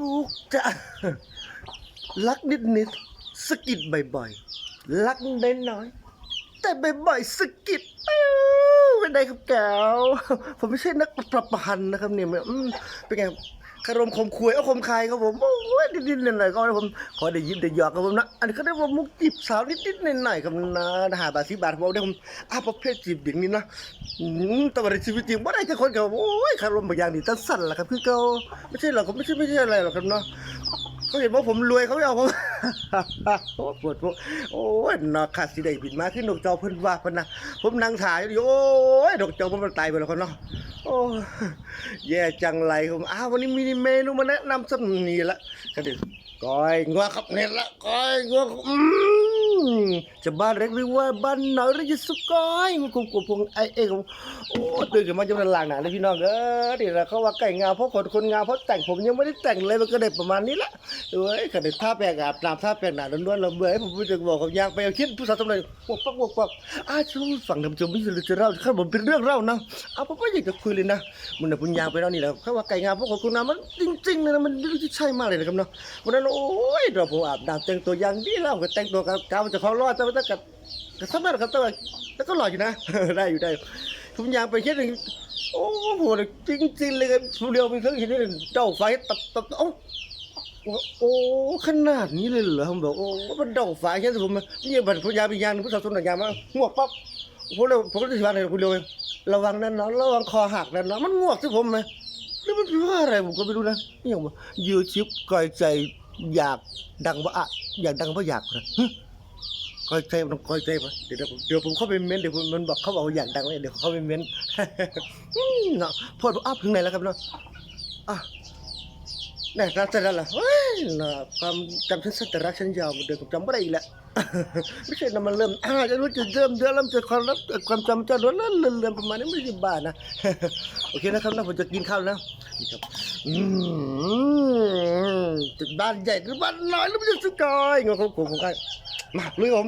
กูจะรักนิดนิดสกิดบ่อยๆ รักน้อยน้อย แต่บ่อยๆสกิดเป็นไงครับแก้วผมไม่ใช่นักประพันธ์นะครับเนี่ยเป็นไง คารมคมคุยเอาคมคายครับผมโอ้ยนิดๆหน่อยๆก็ให้ผมขอได้ยิ้มได้หยอกครับผมนะอันนี้ก็ได้ว่ามุกจีบสาวนิดๆหน่อยๆครับนะหาบาทสิบาทผมได้ผมอะประเภทจีบอย่างนี้นะตะวันชีวิตจริงว่าได้จะคนกับโอ้ยคารมบางอย่างนี่ตั้งสั่นแหละครับคือเขาไม่ใช่หรอกเขาไม่ใช่ไม่ใช่อะไรหรอกครับเนาะ เขาเห็นว่าผมรวยเขาไม่เอาผมโอ้ปวดพวกโอ้ยนอขาดสิได้บินมาขึ้นนกเจ้าเพิ่นว่าเพิ่นนะผมนั่งถ่ายอยู่โอ้ยนกเจ้ามันตายไปแล้วคนเนาะโอ้แย่จังไรผมอ้าววันนี้มีเมนูมาแนะนำสักนี่ละก็ดิก้อยงัวครับเนี่ยละก้อยงัวอืม จะบ้านเล็กหรือว่าบ้านน้อยหรือจะสุก้อยมันกุมกุมพงไอเอ้ผมโอ้ตื่นขึ้นมาจะเป็นหลางหนาเลยพี่น้องเออเดี๋ยวนะเขาว่าไก่งามเพราะคนคนงามเพราะแต่งผมยังไม่ได้แต่งเลยมันก็ได้ประมาณนี้ละเอ้ยขนาดท่าแปลกอาบน้ำท่าแปลกหนาล้วนๆเราเบื่อผมจะบอกกับยางไปเอาคิดผู้สาวทำไรปกปักปกปักอ้าชูฝั่งทำจมไม่จะเล่าข้าผมเป็นเรื่องเล่านะเอาผมก็อยากจะคุยเลยนะมันน่ะคุณยางไปแล้วนี่แหละเขาว่าไก่งามพวกคนคุณงามมันจริงๆเลยนะมันไม่รู้จะใช่มากเลยนะครับเนาะวันนั้นโอ้ยเราผมอาบน้ำแต่งตัวอย่างดีแล้วก็แต่งตัวกับกาวจะเขารอดแต่ว่าถ้ากับแต่สมัยครับแต่ว่าแต่ก็หล่ออยู่นะ ได้อยู่ได้ผมยางไปคิดหนึ่งโอ้โหจริงๆเลยครับเรียวไปเครื่องเห็นนี่เจ้าไฟตับตับโอ้โอ้ขนาดนี้เลยเหรอผมบอกโอ้มันดอกฝาแค่ผมนี่บัตรพยาพิยานผู้สาวสนยามาง่วปั๊บผมเลยผมก็จะว่าอะไรคุณเดียวระวังนั่นเนาะระวังคอหักนั่นเนาะมันง่วงสิผมไหมแล้วมันเป็นว่าอะไรผมก็ไม่รู้นะนี่อย่างว่ายืดชิปก่อยใจอยากดังว่าอะอยากดังเพราอยากนะ ฮะก่อยใจมันก่อยใจปะเดี๋ยวผมเดี๋ยวผมเข้าไปเม้นเดี๋ยวมันบอกเขาบอกว่าอยากดังเลยเดี๋ยวเขาเข้าไปเม้นเนาะพอดอ้าวถึงไหนแล้วครับเนาะอะนี่รักแต่ละล่ะเฮ้ยนะความจำฉันสั้นแต่รักฉันยาวเหมือนเดิมผมจำไม่ได้อีกแล้วไม่ใช่นะมันเริ่มอ่าจะรู้จุดเริ่มเยอะเริ่มจะความรับความจำจะลดเริ่มเริ่มประมาณนี้ไม่ใช่บ้านะโอเคนะครับนะผมจะกินข้าวแล้วนี่ครับอืมบ้านใหญ่หรือบ้านน้อยหรือม่ใช่สกอยงงของผมผมกัน มาลุยผม